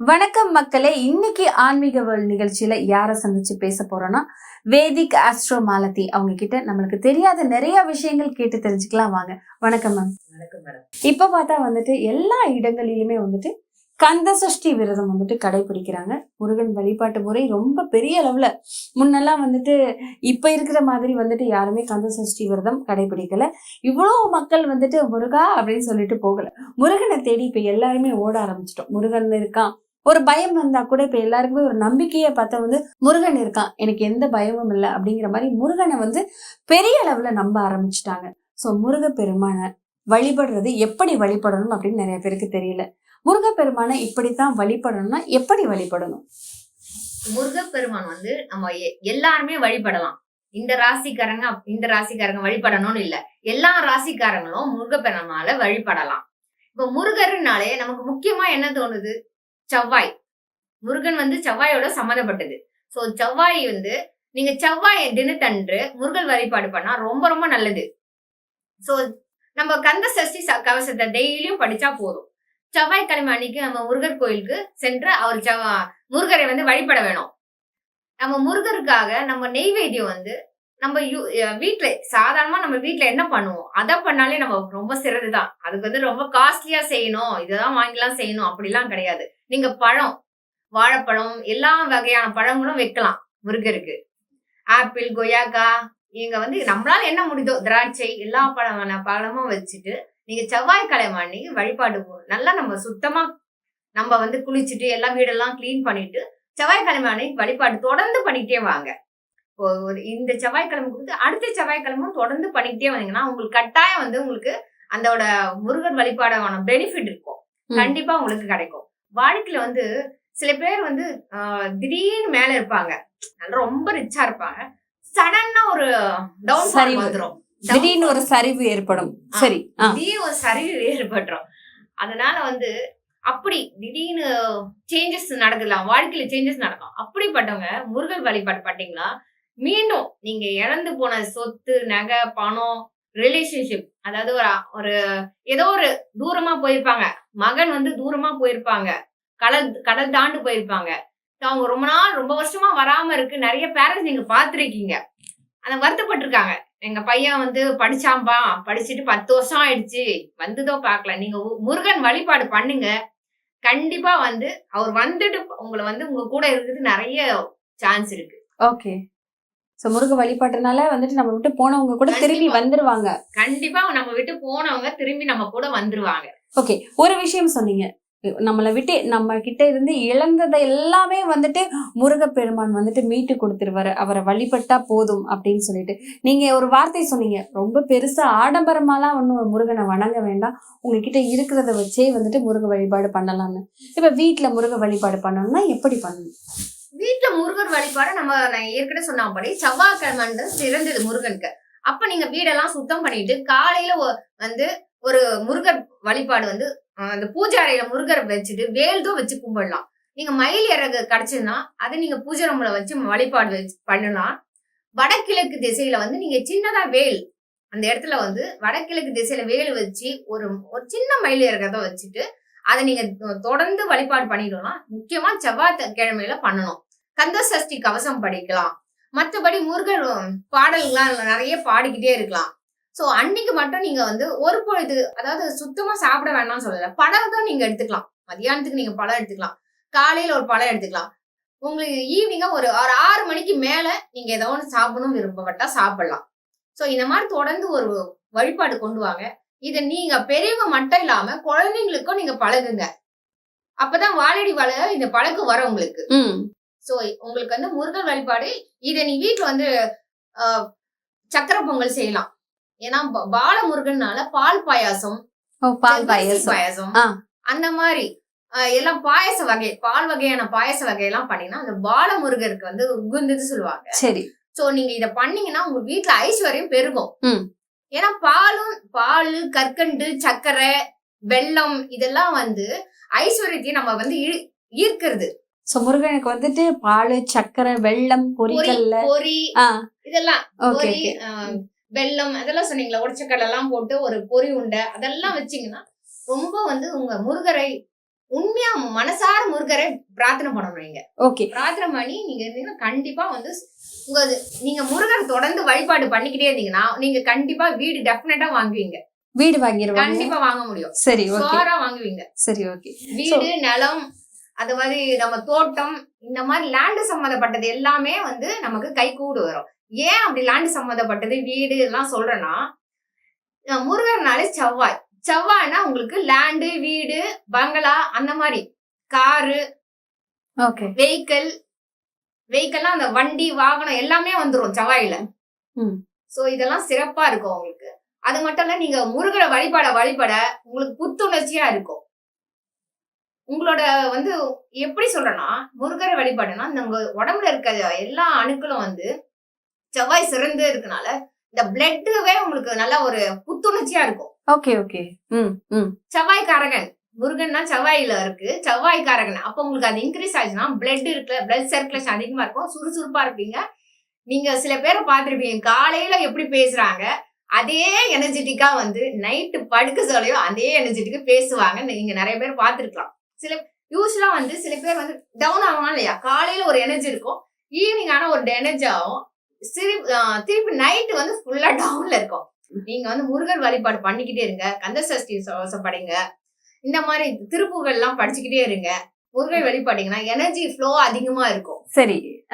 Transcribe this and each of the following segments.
வணக்கம் மக்களே இன்னைக்கு ஆன்மீக வேர்ல்ட் நிகழ்ச்சியில யாரை சந்திச்சு பேச போறோம்னா வேதிக் ஆஸ்ட்ரோ மாலதி அவங்க கிட்ட நம்மளுக்கு தெரியாத நிறைய விஷயங்கள் கேட்டு தெரிஞ்சுக்கலாம் வாங்க. வணக்கம் மேம் வணக்கம் மேடம் இப்ப பார்த்தா வந்துட்டு எல்லா இடங்களிலுமே வந்துட்டு கந்த சஷ்டி விரதம் வந்துட்டு கடைபிடிக்கிறாங்க. முருகன் வழிபாட்டு முறை ரொம்ப பெரிய அளவுல. முன்னெல்லாம் வந்துட்டு இப்ப இருக்கிற மாதிரி வந்துட்டு யாருமே கந்த சஷ்டி விரதம் கடைபிடிக்கல. இவ்வளவு மக்கள் வந்துட்டு முருகா அப்படின்னு சொல்லிட்டு போகல. முருகனை தேடி இப்ப எல்லாருமே ஓட ஆரம்பிச்சிட்டோம். முருகன் இருக்கான் ஒரு பயம் வந்தா கூட இப்ப எல்லாருக்குமே ஒரு நம்பிக்கையை பார்த்தா வந்து முருகன் இருக்கான். எனக்கு எந்த பயமும் இல்லை அப்படிங்கிற மாதிரி முருகனை வந்து பெரிய அளவுல நம்ப ஆரம்பிச்சிட்டாங்க. ஸோ முருக பெருமானை வழிபடுறது எப்படி வழிபடணும் அப்படின்னு நிறைய பேருக்கு தெரியல. முருகப்பெருமானை இப்படித்தான் வழிபடணும்னா எப்படி வழிபடணும்? முருகப்பெருமான் வந்து நம்ம எ- எல்லாருமே வழிபடலாம். இந்த ராசிக்காரங்க இந்த ராசிக்காரங்க வழிபடணும்னு இல்ல. எல்லா ராசிக்காரங்களும் முருகப்பெருமானால வழிபடலாம். இப்ப முருகர்னாலே நமக்கு முக்கியமா என்ன தோணுது? செவ்வாய். முருகன் வந்து செவ்வாயோட சம்மந்தப்பட்டது. ஸோ செவ்வாய் வந்து நீங்க செவ்வாய் தினத்தன்று முருகன் வழிபாடு பண்ணா ரொம்ப ரொம்ப நல்லது. ஸோ நம்ம கந்த சஷ்டி ச- கவசத்தை டெய்லியும் படிச்சா போதும். செவ்வாய்க்கிழமை அன்னைக்கு நம்ம முருகர் கோயிலுக்கு சென்று அவர் செவ்வா முருகரை வந்து வழிபட வேணும். நம்ம முருகருக்காக நம்ம நெய்வேத்தியம் வந்து நம்ம யூ- வீட்டில் சாதாரணமாக நம்ம வீட்டில் என்ன பண்ணுவோம்? அதை பண்ணாலே நம்ம ரொம்ப சிறதுதான் அதுக்கு வந்து ரொம்ப காஸ்ட்லியாக செய்யணும். இதெல்லாம் வாங்கிலாம் செய்யணும். அப்படிலாம் கிடையாது. நீங்கள் பழம் வாழைப்பழம் எல்லா வகையான பழங்களும் வைக்கலாம் முருகருக்கு. ஆப்பிள் கொய்யாக்கா இங்கே வந்து நம்மளால என்ன முடியுதோ திராட்சை எல்லா பழமான பழமும் வச்சுட்டு நீங்கள் செவ்வாய்க்கிழமை அன்னைக்கு வழிபாடு நல்லா நம்ம சுத்தமாக நம்ம வந்து குளிச்சுட்டு எல்லா வீடெல்லாம் க்ளீன் பண்ணிட்டு செவ்வாய்க்கிழமை அன்னைக்கு வழிபாடு தொடர்ந்து பண்ணிக்கிட்டே வாங்க. ஒரு இந்த செவ்வாய்க்கிழமை கொடுத்து அடுத்த செவ்வாய்க்கிழமும் தொடர்ந்து பண்ணிக்கிட்டே வந்தீங்கன்னா உங்களுக்கு கட்டாயம் வந்து உங்களுக்கு அதோட முருகர் வழிபாடான பெனிஃபிட் இருக்கும். கண்டிப்பா உங்களுக்கு கிடைக்கும். வாழ்க்கையில வந்து சில பேர் வந்து திடீர்னு மேல இருப்பாங்க. ரொம்ப ரிச்சா இருப்பாங்க. சடனா ஒரு டவுன் சரிவு. வந்துரும். திடீர்னு ஒரு சரிவு ஏற்படும். சரி. திடீர்னு ஒரு சரிவு ஏற்பட்டுரும். அதனால வந்து அப்படி திடீர்னு சேஞ்சஸ் நடக்கலாம் வாழ்க்கையில சேஞ்சஸ் நடக்கும். அப்படிப்பட்டவங்க முருகன் வழிபாடு பண்ணீங்களா மீண்டும் நீங்க இழந்து போன சொத்து நகை பணம் ரிலேஷன்ஷிப் அதாவது ஒரு ஒரு ஏதோ ஒரு தூரமா போயிருப்பாங்க. மகன் வந்து தூரமா போயிருப்பாங்க. கடல் கடல் தாண்டு போயிருப்பாங்க. அவங்க ரொம்ப நாள் ரொம்ப வருஷமா வராம இருக்கு. நிறைய பேரண்ட்ஸ் நீங்க பாத்திருக்கீங்க அதை வருத்தப்பட்டிருக்காங்க. எங்க பையன் வந்து படிச்சாம்பா படிச்சுட்டு பத்து வருஷம் ஆயிடுச்சு. வந்துதோ பார்க்கல. நீங்க முருகன் வழிபாடு பண்ணுங்க. கண்டிப்பா வந்து அவர் வந்துட்டு உங்களை வந்து உங்க கூட இருக்கிறது நிறைய சான்ஸ் இருக்கு. ஓகே சோ முருக வழிபாட்டுனால வந்துட்டு நம்ம விட்டு போனவங்க கூட திரும்பி. வந்துருவாங்க. கண்டிப்பா நம்ம விட்டு போனவங்க திரும்பி நம்ம கூட வந்துருவாங்க. ஓகே ஒரு விஷயம் சொன்னீங்க. நம்மளை விட்டு நம்ம கிட்ட இருந்து இழந்ததை எல்லாமே வந்துட்டு முருகப்பெருமான் வந்துட்டு மீட்டு கொடுத்துருவாரு. அவரை வழிபட்டா போதும் அப்படின்னு சொல்லிட்டு. நீங்க ஒரு வார்த்தை சொன்னீங்க. ரொம்ப பெருசா ஆடம்பரமாலாம் ஒன்றும் முருகனை வணங்க வேண்டாம். உங்ககிட்ட இருக்கிறத வச்சே வந்துட்டு முருக வழிபாடு பண்ணலாம்னு. இப்ப வீட்ல முருக வழிபாடு பண்ணணும்னா எப்படி பண்ணணும்? வீட்டுல முருகர் வழிபாடு நம்ம நான் ஏற்கனவே சொன்னபடி செவ்வாய்க்கிழமை சிறந்தது முருகனுக்கு. அப்ப நீங்க வீடெல்லாம் சுத்தம் பண்ணிட்டு காலையில வந்து ஒரு முருகர் வழிபாடு வந்து அந்த பூஜை அறையில முருகரை வச்சுட்டு வேல்தும் வச்சு கும்பிடலாம். நீங்க மயில் இறகு கிடைச்சதுன்னா அதை நீங்க பூஜை ரூம்ல வச்சு வழிபாடு வச்சு பண்ணலாம். வடகிழக்கு திசையில வந்து நீங்க சின்னதா வேல் அந்த இடத்துல வந்து வடகிழக்கு திசையில வேல் வச்சு ஒரு ஒரு சின்ன மயில் இறகத்தை வச்சுட்டு அதை நீங்க தொடர்ந்து வழிபாடு பண்ணிடலாம். முக்கியமா செவ்வாய் கிழமையில பண்ணணும். கந்த சஷ்டி கவசம் படிக்கலாம். மற்றபடி முருகன் பாடல்கள்லாம் நிறைய பாடிக்கிட்டே இருக்கலாம். சோ அன்னைக்கு மட்டும் நீங்க வந்து ஒரு பொழுது அதாவது சுத்தமா சாப்பிட வேண்டாம்னு சொல்லல. பழம் தான் நீங்க எடுத்துக்கலாம். மதியானத்துக்கு நீங்க பழம் எடுத்துக்கலாம். காலையில ஒரு பழம் எடுத்துக்கலாம். உங்களுக்கு ஈவினிங்கா ஒரு ஒரு ஆறு மணிக்கு மேல நீங்க ஏதோ ஒன்று சாப்பிடணும் விருப்பப்பட்டா சாப்பிடலாம். சோ இந்த மாதிரி தொடர்ந்து ஒரு வழிபாடு கொண்டு வாங்க. இதை நீங்க பெரியவங்க மட்டும் இல்லாம குழந்தைங்களுக்கும் நீங்க பழகுங்க. அப்பதான் வாழடி வாழ இந்த பழக்கம் வரும் உங்களுக்கு. சோ உங்களுக்கு வந்து முருகன் வழிபாடு இதை நீ வீட்டுல வந்து சக்கரை பொங்கல் செய்யலாம். ஏன்னா பால முருகன்னால பால் பாயாசம் பால் பாயசம். பாயாசம். அந்த மாதிரி எல்லாம் பாயச வகை பால் வகையான பாயச வகையெல்லாம் பண்ணீங்கன்னா அந்த பால முருகருக்கு வந்து உகுந்தது சொல்லுவாங்க. சரி. சோ நீங்க இத பண்ணீங்கன்னா உங்க வீட்டுல ஐஸ்வர்யம் பெருகும். ஏன்னா பாலும் பால் கற்கண்டு சர்க்கரை வெல்லம் இதெல்லாம் வந்து ஐஸ்வர்யத்தையும் நம்ம வந்து ஈர்க்கிறது. சோ முருகனுக்கு வந்துட்டு பால் சக்கரை பொரி பொரிக்கல்ல பொரி இதெல்லாம் ஓகே வெல்லம் அதெல்லாம் சொன்னீங்களா? உடச்சக்கடலை எல்லாம் போட்டு ஒரு பொரி உண்டை. அதெல்லாம் வச்சீங்கன்னா ரொம்ப வந்து உங்க முருகரை உண்மையா மனசார முருகரை பிரார்த்தனை பண்ணணும் நீங்க. ஓகே பிரார்த்தனை பண்ணி நீங்க இருந்தீங்கன்னா கண்டிப்பா வந்து உங்க நீங்க முருகர் தொடர்ந்து வழிபாடு பண்ணிக்கிட்டே இருந்தீங்கன்னா நீங்க கண்டிப்பா வீடு டெஃபினட்டா வாங்குவீங்க. வீடு வாங்கிடுவாங்க கண்டிப்பா வாங்க முடியும். சரி ஓகே சோரா வாங்குவீங்க. சரி ஓகே வீடு நிலம் அது மாதிரி நம்ம தோட்டம் இந்த மாதிரி லேண்டு சம்மந்தப்பட்டது எல்லாமே வந்து நமக்கு கை கூடு வரும். ஏன் அப்படி லேண்டு சம்மந்தப்பட்டது வீடு எல்லாம் சொல்றேன்னா முருகர்னாலே செவ்வாய். செவ்வாய்னா உங்களுக்கு லேண்டு வீடு பங்களா அந்த மாதிரி. காரு ஓகே வெஹிக்கிள் வெஹிக்கிள்லாம் அந்த வண்டி வாகனம் எல்லாமே வந்துரும் செவ்வாயில. சோ இதெல்லாம் சிறப்பா இருக்கும் உங்களுக்கு. அது மட்டும் இல்ல நீங்க முருகரை வழிபட வழிபட உங்களுக்கு புத்துணர்ச்சியா இருக்கும். உங்களோட வந்து எப்படி சொல்றேன்னா முருகரை வழிபாடுனா உங்க உடம்புல இருக்க எல்லா அணுக்களும் வந்து செவ்வாய் சிறந்து இருக்கனால இந்த பிளட்டுவே உங்களுக்கு நல்ல ஒரு புத்துணர்ச்சியா இருக்கும். Okay okay. ம் ம். செவ்வாய்க்காரகன். முருகன்னா செவ்வாயில இருக்கு. செவ்வாய்க்காரகன். அப்ப உங்களுக்கு அது இன்க்ரீஸ் ஆச்சுன்னா பிளட் இருக்குல்ல பிளட் சர்க்குலேஷன் அதிகமா இருக்கும். சுறுசுறுப்பா இருப்பீங்க. நீங்க சில பேரை பார்த்திருப்பீங்க. காலையில எப்படி பேசுறாங்க அதே எனர்ஜெட்டிக்கா வந்து நைட்டு படுக்க சொல்லையோ அதே எனர்ஜெட்டிக்கா பேசுவாங்க நீங்க நிறைய பேர் பார்த்திருக்கலாம். சில யூஸ்வலா வந்து சில பேர் வந்து டவுன் ஆகலாம் இல்லையா? காலையில ஒரு எனர்ஜி இருக்கும். ஈவினிங் ஆனா ஒரு எனர்ஜி ஆகும். ஆஹ் திருப்பி நைட்டு வந்து ஃபுல்லா டவுன்ல இருக்கும். நீங்க வந்து முருகர் வழிபாடு பண்ணிக்கிட்டே இருங்க. கந்த சஷ்டி சவசம் படிங்க இந்த மாதிரி திருப்புகள் எல்லாம் படிச்சுக்கிட்டே இருங்க. முருகர் வழிபாட்டீங்கன்னா எனர்ஜி ஃப்ளோ அதிகமா இருக்கும். சரி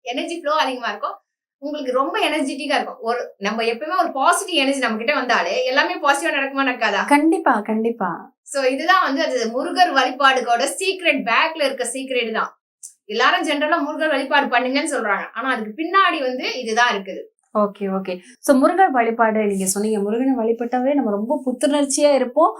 எனர்ஜி ஃப்ளோ அதிகமா இருக்கும். உங்களுக்கு ரொம்ப எனர்ஜெட்டிக்கா இருக்கும். ஒரு நம்ம எப்பயுமே ஒரு பாசிட்டிவ் எனர்ஜி நம்ம கிட்ட வந்தாலே எல்லாமே பாசிட்டிவா நடக்குமா நடக்காதா? கண்டிப்பா கண்டிப்பா. சோ இதுதான் வந்து அது முருகர் வழிபாடுகளோட சீக்ரெட் பேக்ல இருக்க சீக்ரெட் தான். எல்லாரும் ஜென்ரலா முருகர் வழிபாடு பண்ணுங்கன்னு சொல்றாங்க. ஆனா அதுக்கு பின்னாடி வந்து இதுதான் இருக்குது. ஓகே ஓகே ஸோ முருகன் வழிபாடு நீங்க சொன்னீங்க. முருகனை வழிபட்டாவே நம்ம ரொம்ப புத்துணர்ச்சியா இருப்போம்.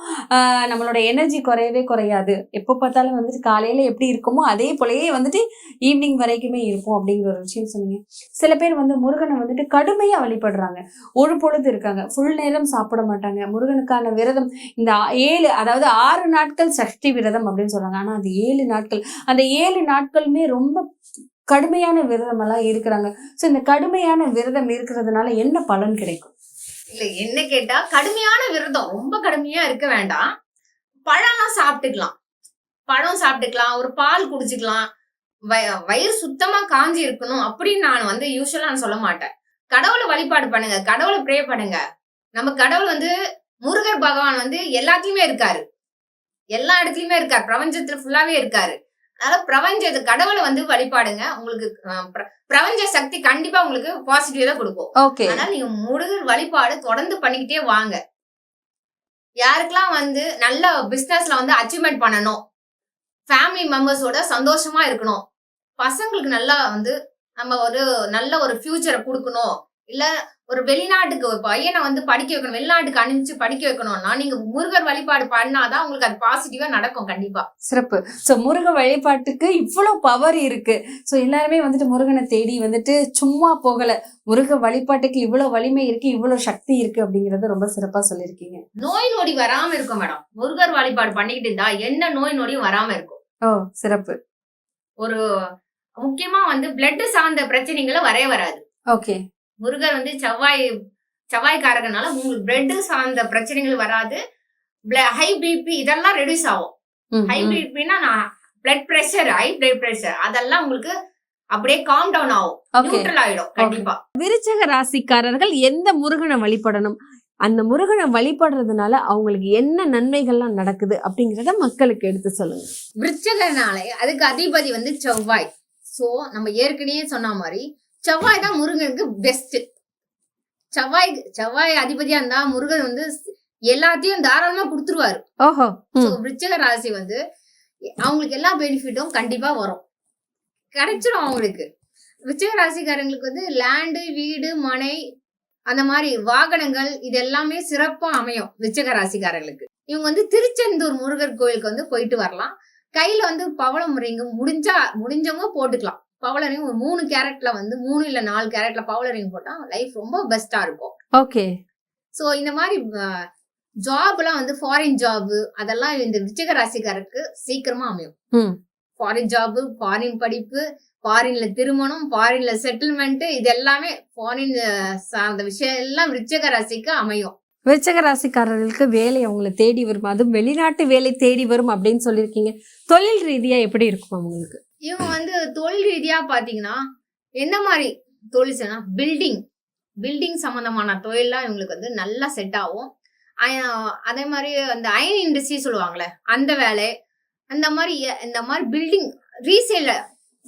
நம்மளோட எனர்ஜி குறையவே குறையாது. எப்போ பார்த்தாலும் வந்துட்டு காலையில எப்படி இருக்குமோ அதே போலயே வந்துட்டு ஈவினிங் வரைக்குமே இருப்போம் அப்படிங்கிற ஒரு விஷயம் சொன்னீங்க. சில பேர் வந்து முருகனை வந்துட்டு கடுமையா வழிபடுறாங்க. ஒரு பொழுது இருக்காங்க. ஃபுல் நேரம் சாப்பிட மாட்டாங்க. முருகனுக்கான விரதம் இந்த ஏழு அதாவது ஆறு நாட்கள் சஷ்டி விரதம் அப்படின்னு சொல்றாங்க. ஆனா அது ஏழு நாட்கள் அந்த ஏழு நாட்களுமே ரொம்ப கடுமையான விரதம் எல்லாம் இருக்கிறாங்க. ஸோ இந்த கடுமையான விரதம் இருக்கிறதுனால என்ன பலன் கிடைக்கும்? இல்ல என்ன கேட்டா கடுமையான விரதம் ரொம்ப கடுமையா இருக்க வேண்டாம். பழம்லாம் சாப்பிட்டுக்கலாம். பழம் சாப்பிட்டுக்கலாம். ஒரு பால் குடிச்சுக்கலாம். வய- வயிறு சுத்தமா காஞ்சி இருக்கணும் அப்படின்னு நான் வந்து யூஸ்வலா நான் சொல்ல மாட்டேன். கடவுளை வழிபாடு பண்ணுங்க. கடவுளை ப்ரே பண்ணுங்க. நம்ம கடவுள் வந்து முருகர் பகவான் வந்து எல்லாத்துலயுமே இருக்காரு. எல்லா இடத்துலயுமே இருக்காரு. பிரபஞ்சத்துல ஃபுல்லாவே இருக்காரு. அதனால பிரபஞ்ச கடவுளை வந்து வழிபாடுங்க. உங்களுக்கு பிரபஞ்ச சக்தி கண்டிப்பா உங்களுக்கு பாசிட்டிவ் தான் கொடுக்கும். ஓகே. அதனால நீங்க முருகர் வழிபாடு தொடர்ந்து பண்ணிக்கிட்டே வாங்க. யாருக்கெல்லாம் வந்து நல்ல பிசினஸ்ல வந்து அச்சீவ்மெண்ட் பண்ணணும் ஃபேமிலி மெம்பர்ஸோட சந்தோஷமா இருக்கணும் பசங்களுக்கு நல்லா வந்து நம்ம ஒரு நல்ல ஒரு ஃபியூச்சரை கொடுக்கணும் இல்ல ஒரு வெளிநாட்டுக்கு ஒரு பையனை வந்து படிக்க வைக்கணும் வெளிநாட்டுக்கு அனுப்பிச்சு படிக்க வைக்கணும்னா நீங்க முருகர் வழிபாடு பண்ணாதான் உங்களுக்கு அது பாசிட்டிவா நடக்கும் கண்டிப்பா. சிறப்பு. ஸோ முருக வழிபாட்டுக்கு இவ்வளோ பவர் இருக்கு. ஸோ எல்லாருமே வந்துட்டு முருகனை தேடி வந்துட்டு சும்மா போகல. முருக வழிபாட்டுக்கு இவ்வளோ வலிமை இருக்கு இவ்வளோ சக்தி இருக்கு அப்படிங்கறத ரொம்ப சிறப்பா சொல்லியிருக்கீங்க. நோய் நொடி வராம இருக்கும் மேடம். முருகர் வழிபாடு பண்ணிக்கிட்டு இருந்தா என்ன நோய் நொடியும் வராம இருக்கும். ஓ சிறப்பு. ஒரு முக்கியமா வந்து பிளட் சார்ந்த பிரச்சனைகளை வரவே வராது. ஓகே. முருகர் வந்து செவ்வாய் செவ்வாய்க்காரகனால உங்களுக்கு பிளட் சார்ந்த பிரச்சனைகள் வராது. ஹை பிபி இதெல்லாம் ரெடியூஸ் ஆகும். ஹை. பிபினா நான் blood pressure high blood pressure அதெல்லாம் உங்களுக்கு அப்படியே காம் டவுன் ஆகும். நியூட்ரல் ஆயிடும் கண்டிப்பா. விருச்சக ராசிக்காரர்கள் எந்த முருகனை வழிபடணும்? அந்த முருகனை வழிபடுறதுனால அவங்களுக்கு என்ன நன்மைகள்லாம் நடக்குது அப்படிங்கறத மக்களுக்கு எடுத்து சொல்லுங்க. விருச்சகனாலே அதுக்கு அதிபதி வந்து செவ்வாய். சோ நம்ம ஏற்கனவே சொன்ன மாதிரி செவ்வாய் தான் முருகனுக்கு பெஸ்ட் செவ்வாய் செவ்வாய் அதிபதியா இருந்தா முருகன் வந்து எல்லாத்தையும் தாராளமா கொடுத்துருவாரு. ஓஹோ. விருச்சிக ராசி வந்து அவங்களுக்கு எல்லா பெனிஃபிட்டும் கண்டிப்பா வரும். கிடைச்சிரும் அவங்களுக்கு. விருச்சிக ராசிக்காரங்களுக்கு வந்து லேண்டு வீடு மனை அந்த மாதிரி வாகனங்கள் இது எல்லாமே சிறப்பா அமையும் விருச்சிக ராசிக்காரங்களுக்கு. இவங்க வந்து திருச்செந்தூர் முருகர் கோயிலுக்கு வந்து போயிட்டு வரலாம். கையில வந்து பவளம் ரிங்கு முடிஞ்சா முடிஞ்சவங்க போட்டுக்கலாம். பவள ring ஒரு மூணு கேரட்ல வந்து மூணு இல்ல நாலு கேரட்ல பவள ரிங் போட்டா லைஃப் ரொம்ப பெஸ்டா இருக்கும். ஓகே சோ இந்த மாதிரி ஜாப்லாம் வந்து ஃபாரின் ஜாப் அதெல்லாம் இந்த விருச்சிக ராசிக்காரருக்கு சீக்கிரமா அமையும். ஃபாரின் ஜாப் ஃபாரின் படிப்பு ஃபாரின்ல திருமணம் ஃபாரின்ல செட்டில்மெண்ட் இது எல்லாமே ஃபாரின் சார்ந்த விஷயம் எல்லாம் விருச்சிக ராசிக்கு அமையும். விருச்சக ராசிக்காரர்களுக்கு வேலை அவங்களை தேடி வரும். அதுவும் வெளிநாட்டு வேலை தேடி வரும் அப்படின்னு சொல்லியிருக்கீங்க. தொழில் ரீதியா எப்படி இருக்கும் அவங்களுக்கு? இவங்க வந்து தொழில் ரீதியா பாத்தீங்கன்னா எந்த மாதிரி தொழில் செய்யணும் பில்டிங் பில்டிங் சம்பந்தமான தொழில்லாம் இவங்களுக்கு வந்து நல்லா செட் ஆகும். அதே மாதிரி அந்த அயன் இண்டஸ்ட்ரி சொல்லுவாங்கல்ல அந்த வேலை அந்த மாதிரி இந்த மாதிரி பில்டிங் ரீசேல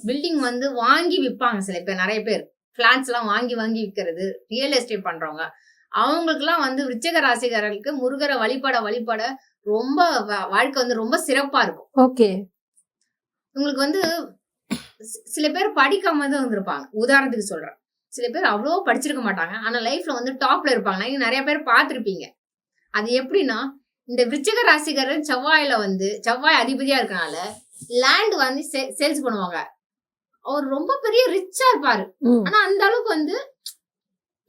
பில்டிங் வந்து வாங்கி விற்பாங்க சில பேர் நிறைய பேர். பிளான்ஸ் எல்லாம் வாங்கி வாங்கி விற்கிறது ரியல் எஸ்டேட் பண்றவங்க. அவங்களுக்குலாம் வந்து விருச்சிக ராசிக்காரர்களுக்கு முருகரை வழிபட வழிபட ரொம்ப வாழ்க்கை வந்து ரொம்ப சிறப்பா இருக்கும். ஓகே. உங்களுக்கு வந்து சில பேர் படிக்காம தான் வந்திருப்பாங்க உதாரணத்துக்கு சொல்றேன். சில பேர் அவ்வளோ படிச்சிருக்க மாட்டாங்க. ஆனா லைஃப்ல வந்து டாப்ல இருப்பாங்க. நீங்க நிறைய பேர் பார்த்திருப்பீங்க. அது எப்படின்னா இந்த விருச்சிக ராசிக்காரர் செவ்வாயில வந்து செவ்வாய் அதிபதியா இருக்கனால லேண்ட் வந்து சேல்ஸ் பண்ணுவாங்க. அவர் ரொம்ப பெரிய ரிச்சா இருப்பாரு. ஆனா அந்த அளவுக்கு வந்து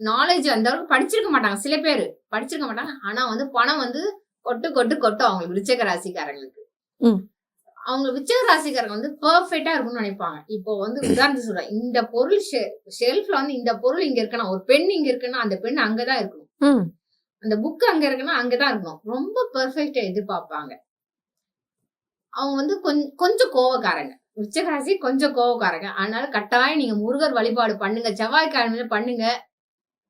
நாலேஜ் அந்த அளவுக்கு படிச்சிருக்க மாட்டாங்க. சில பேர் படிச்சிருக்க மாட்டாங்க. ஆனா வந்து பணம் வந்து கொட்டு கொட்டு கொட்டும் அவங்களுக்கு விருச்சிக ராசிக்காரங்களுக்கு. அவங்க விருச்சிக ராசிக்காரங்க வந்து பெர்ஃபெக்ட்டா இருக்கும்னு நினைப்பாங்க. இப்போ வந்து உதாரணத்துக்கு சொல்றேன். இந்த பொருள் ஷெல்ஃப்ல வந்து இந்த பொருள் இங்க இருக்குன்னா ஒரு பெண் இங்க இருக்குன்னா அந்த பெண் அங்கதான் இருக்கணும். அந்த புக் அங்க இருக்குன்னா அங்கதான் இருக்கணும். ரொம்ப பெர்ஃபெக்டா எதிர்பார்ப்பாங்க. அவங்க வந்து கொஞ்சம் கொஞ்சம் கோவக்காரங்க. விருச்சிக ராசி கொஞ்சம் கோவக்காரங்க. அதனால கட்டாயம் நீங்க முருகர் வழிபாடு பண்ணுங்க. செவ்வாய்க்கிழமையில பண்ணுங்க.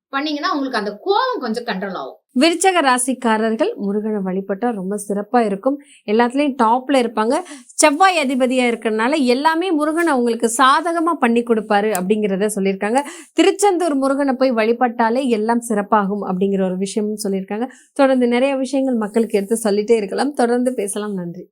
பண்ணீங்கன்னா உங்களுக்கு அந்த கோவம் கொஞ்சம் கண்ட்ரோல் ஆகும். விருச்சக ராசிக்காரர்கள் முருகனை வழிபட்டா ரொம்ப சிறப்பா இருக்கும். எல்லாத்துலயும் டாப்ல இருப்பாங்க. செவ்வாய் அதிபதியா இருக்கிறனால எல்லாமே முருகன் அவங்களுக்கு சாதகமா பண்ணி கொடுப்பாரு அப்படிங்கிறத சொல்லியிருக்காங்க. திருச்செந்தூர் முருகனை போய் வழிபட்டாலே எல்லாம் சிறப்பாகும் அப்படிங்கிற ஒரு விஷயமும் சொல்லியிருக்காங்க. தொடர்ந்து நிறைய விஷயங்கள் மக்களுக்கு எடுத்து சொல்லிட்டே இருக்கலாம். தொடர்ந்து பேசலாம். நன்றி.